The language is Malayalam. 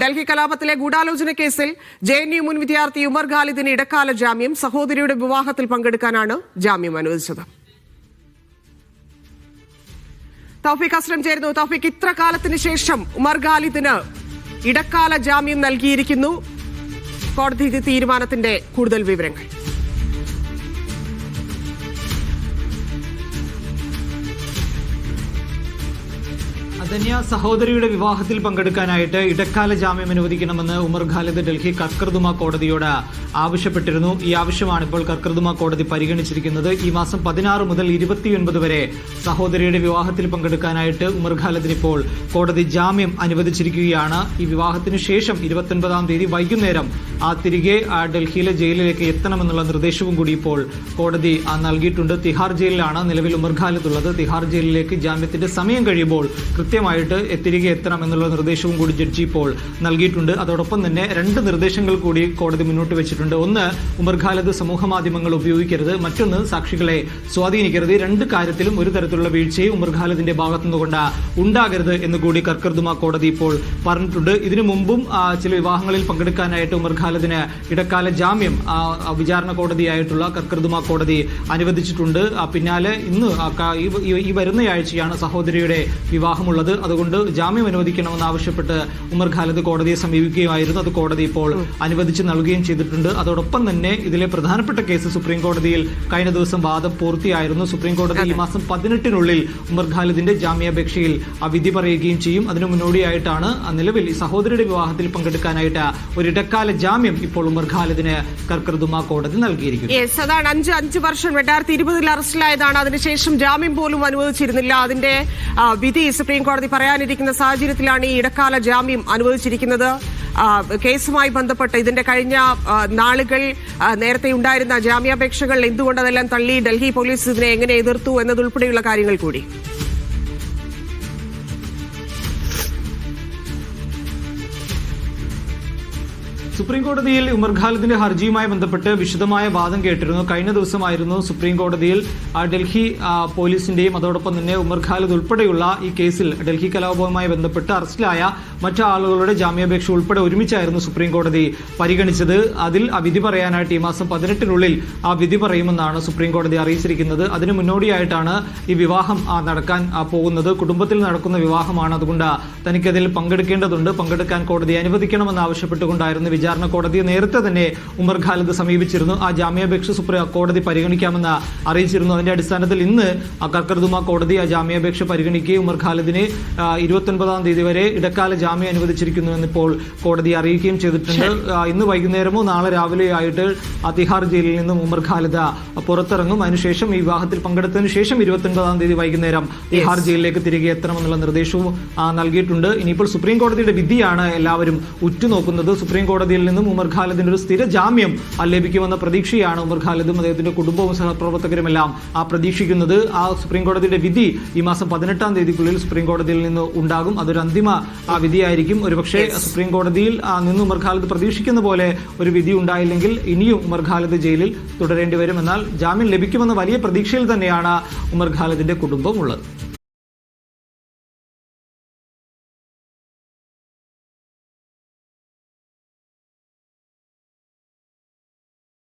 ഡൽഹി കലാപത്തിലെ ഗൂഢാലോചന കേസിൽ ജെ എൻ യു മുൻ വിദ്യാർത്ഥി ഉമർ ഖാലിദിന് ഇടക്കാല ജാമ്യം സഹോദരിയുടെ വിവാഹത്തിൽ പങ്കെടുക്കാനാണ് ജാമ്യം അനുവദിച്ചത്. തൗഫിഖ് അസ്ലം ചേരുന്നു. തൗഫിഖ് ഇത്ര കാലത്തിന് ശേഷം ഉമർ ഖാലിദിന് ഇടക്കാല ജാമ്യം നൽകിയിരിക്കുന്നു. കോടതി തീരുമാനത്തിന്റെ കൂടുതൽ വിവരങ്ങൾ. അധന്യ സഹോദരിയുടെ വിവാഹത്തിൽ പങ്കെടുക്കാനായിട്ട് ഇടക്കാല ജാമ്യം അനുവദിക്കണമെന്ന് ഉമർ ഖാലിദ് ഡൽഹി കർക്കർദുമ കോടതിയോട് ആവശ്യപ്പെട്ടിരുന്നു. ഈ ആവശ്യമാണ് ഇപ്പോൾ കർക്കർദുമ കോടതി പരിഗണിച്ചിരിക്കുന്നത്. ഈ മാസം പതിനാറ് മുതൽ ഇരുപത്തിയൊൻപത് വരെ സഹോദരിയുടെ വിവാഹത്തിൽ പങ്കെടുക്കാനായിട്ട് ഉമർ ഖാലിദിന് ഇപ്പോൾ കോടതി ജാമ്യം അനുവദിച്ചിരിക്കുകയാണ്. ഈ വിവാഹത്തിന് ശേഷം ഇരുപത്തൊൻപതാം തീയതി വൈകുന്നേരം ആ തിരികെ ഡൽഹിയിലെ ജയിലിലേക്ക് എത്തണമെന്നുള്ള നിർദ്ദേശവും കൂടി ഇപ്പോൾ കോടതി നൽകിയിട്ടുണ്ട്. തിഹാർ ജയിലിലാണ് നിലവിൽ ഉമർ ഖാലിദ് ഉള്ളത്. തിഹാർ ജയിലിലേക്ക് ജാമ്യത്തിന്റെ സമയം കഴിയുമ്പോൾ കൃത്യമായിട്ട് തിരികെ എത്തണം എന്നുള്ള നിർദ്ദേശവും കൂടി ജഡ്ജി ഇപ്പോൾ നൽകിയിട്ടുണ്ട്. അതോടൊപ്പം തന്നെ രണ്ട് നിർദ്ദേശങ്ങൾ കൂടി കോടതി മുന്നോട്ട് വെച്ചിട്ടുണ്ട്. ഒന്ന് ഉമർഖാലത്ത് സമൂഹ മാധ്യമങ്ങൾ ഉപയോഗിക്കരുത്. മറ്റൊന്ന് സാക്ഷികളെ സ്വാധീനിക്കരുത്. രണ്ട് കാര്യത്തിലും ഒരു തരത്തിലുള്ള വീഴ്ചയും ഉമർഖാലത്തിന്റെ ഭാഗത്തുനിന്നുകൊണ്ട് ഭാഗത്തു നിന്നുകൊണ്ട് ഉണ്ടാകരുത് എന്ന് കൂടി കർക്കർദുമ കോടതി ഇപ്പോൾ പറഞ്ഞിട്ടുണ്ട്. ഇതിനു മുമ്പും ചില വിവാഹങ്ങളിൽ പങ്കെടുക്കാനായിട്ട് ഉമർഖാലത്തിന് ഇടക്കാല ജാമ്യം വിചാരണ കോടതിയായിട്ടുള്ള കർക്കർദുമ കോടതി അനുവദിച്ചിട്ടുണ്ട്. പിന്നാലെ ഇന്ന് ഈ വരുന്നയാഴ്ചയാണ് സഹോദരിയുടെ വിവാഹമുള്ളത്. അതുകൊണ്ട് ജാമ്യം അനുവദിക്കണമെന്ന് ആവശ്യപ്പെട്ട് ഉമർ ഖാലിദ് കോടതിയെ സമീപിക്കുകയായിരുന്നു. അത് കോടതി ഇപ്പോൾ അനുവദിച്ച് നൽകുകയും ചെയ്തിട്ടുണ്ട്. അതോടൊപ്പം തന്നെ ഇതിലെ പ്രധാനപ്പെട്ട കേസ് സുപ്രീം കോടതിയിൽ കഴിഞ്ഞ ദിവസം വാദം പൂർത്തിയായിരുന്നു. സുപ്രീം കോടതി ഈ മാസം പതിനെട്ടിനുള്ളിൽ ഉമർ ഖാലിദിന്റെ ജാമ്യാപേക്ഷയിൽ ആ വിധി പറയുകയും ചെയ്യും. അതിനു മുന്നോടിയായിട്ടാണ് നിലവിൽ സഹോദരിയുടെ വിവാഹത്തിൽ പങ്കെടുക്കാനായിട്ട് ഒരു ഇടക്കാല ജാമ്യം ഇപ്പോൾ ഉമർ ഖാലിദിന് കർക്കൃതുമ കോടതി നൽകിയിരിക്കുന്നു. യെസ് അതാണ്. അഞ്ച് അഞ്ച് വർഷം രണ്ടായിരത്തി ഇരുപതിൽ അറസ്റ്റിലായതാണ്. അതിനുശേഷം ജാമ്യം പോലും അനുവദിച്ചിരുന്നില്ല. അതിന്റെ വിധി സുപ്രീം കോടതി പറയാനിരിക്കുന്ന സാഹചര്യത്തിലാണ് ഈ ഇടക്കാല ജാമ്യം അനുവദിച്ചിരിക്കുന്നത്. കേസുമായി ബന്ധപ്പെട്ട് ഇതിന്റെ കഴിഞ്ഞ നാളുകൾ നേരത്തെ ഉണ്ടായിരുന്ന ജാമ്യാപേക്ഷകൾ എന്തുകൊണ്ട് അതെല്ലാം തള്ളി ഡൽഹി പോലീസ് ഇതിനെ എങ്ങനെ എതിർത്തു എന്നതുൾപ്പെടെയുള്ള കാര്യങ്ങൾ കൂടി. സുപ്രീം കോടതിയിൽ ഉമർ ഖാലിദിന്റെ ഹർജിയുമായി ബന്ധപ്പെട്ട് വിശദമായ വാദം കേട്ടിരുന്നു. കഴിഞ്ഞ ദിവസമായിരുന്നു സുപ്രീം കോടതിയിൽ ഡൽഹി പോലീസിന്റെയും അതോടൊപ്പം തന്നെ ഉമർ ഖാലിദ് ഉൾപ്പെടെയുള്ള ഈ കേസിൽ ഡൽഹി കലാപവുമായി ബന്ധപ്പെട്ട് അറസ്റ്റിലായ മറ്റു ആളുകളുടെ ജാമ്യാപേക്ഷ ഉൾപ്പെടെ ഒരുമിച്ചായിരുന്നു സുപ്രീം കോടതി പരിഗണിച്ചത്. അതിൽ ആ വിധി പറയാനായിട്ട് ഈ മാസം പതിനെട്ടിനുള്ളിൽ ആ വിധി പറയുമെന്നാണ് സുപ്രീം കോടതി അറിയിച്ചിരിക്കുന്നത്. അതിനു മുന്നോടിയായിട്ടാണ് ഈ വിവാഹം നടക്കാൻ പോകുന്നത്. കുടുംബത്തിൽ നടക്കുന്ന വിവാഹമാണ്. അതുകൊണ്ട് തനിക്കതിൽ പങ്കെടുക്കേണ്ടതുണ്ട്. പങ്കെടുക്കാൻ കോടതി അനുവദിക്കണമെന്ന് ആവശ്യപ്പെട്ടുകൊണ്ടായിരുന്നു വിചാരണ കോടതിയെ നേരത്തെ തന്നെ ഉമർ ഖാലിദ് സമീപിച്ചിരുന്നു. ആ ജാമ്യാപേക്ഷ സുപ്രീം കോടതി പരിഗണിക്കാമെന്ന് അറിയിച്ചിരുന്നു. അതിന്റെ അടിസ്ഥാനത്തിൽ ഇന്ന് കർക്കർദുമ കോടതി ആ ജാമ്യാപേക്ഷ പരിഗണിക്കുകയും ഉമർ ഖാലിദിന് ഇരുപത്തൊൻപതാം തീയതി വരെ ഇടക്കാല ജാമ്യം അനുവദിച്ചിരിക്കുന്നുവെന്ന് ഇപ്പോൾ കോടതി അറിയിക്കുകയും ചെയ്തിട്ടുണ്ട്. ഇന്ന് വൈകുന്നേരമോ നാളെ രാവിലെയോ ആയിട്ട് അതിഹാർ തിഹാർ ജയിലിൽ നിന്നും ഉമർ ഖാലിദ പുറത്തിറങ്ങും. അതിനുശേഷം ഈ വിവാഹത്തിൽ പങ്കെടുത്തതിന് ശേഷം ഇരുപത്തൊൻപതാം തീയതി വൈകുന്നേരം തിഹാർ ജയിലിലേക്ക് തിരികെ എത്തണമെന്നുള്ള നിർദ്ദേശവും നൽകിയിട്ടുണ്ട്. ഇനിയിപ്പോൾ സുപ്രീം കോടതിയുടെ വിധിയാണ് എല്ലാവരും ഉറ്റുനോക്കുന്നത്. സുപ്രീം കോടതിയിൽ നിന്നും ഉമർ ഖാലിദിന് ഒരു സ്ഥിര ജാമ്യം ലഭിക്കുമെന്ന പ്രതീക്ഷയാണ് ഉമർ ഖാലിദും അദ്ദേഹത്തിന്റെ കുടുംബവും സഹപ്രവർത്തകരുമെല്ലാം ആ പ്രതീക്ഷിക്കുന്നത്. ആ സുപ്രീം കോടതിയുടെ വിധി ഈ മാസം പതിനെട്ടാം തീയതിക്കുള്ളിൽ സുപ്രീം കോടതിയിൽ നിന്ന് ഉണ്ടാകും. അതൊരു അന്തിമ ആ, വിധിയായിരിക്കും. ഒരുപക്ഷെ സുപ്രീം കോടതിയിൽ നിന്ന് ഉമർ ഖാലിദ് പ്രതീക്ഷിക്കുന്ന പോലെ ഒരു വിധി ഉണ്ടായില്ലെങ്കിൽ ഇനിയും ഉമർ ഖാലിദ് ജയിലിൽ തുടരേണ്ടി വരും. എന്നാൽ ജാമ്യം ലഭിക്കുമെന്ന വലിയ പ്രതീക്ഷയിൽ തന്നെയാണ് ഉമർ ഖാലിദിന്റെ കുടുംബം ഉള്ളത്.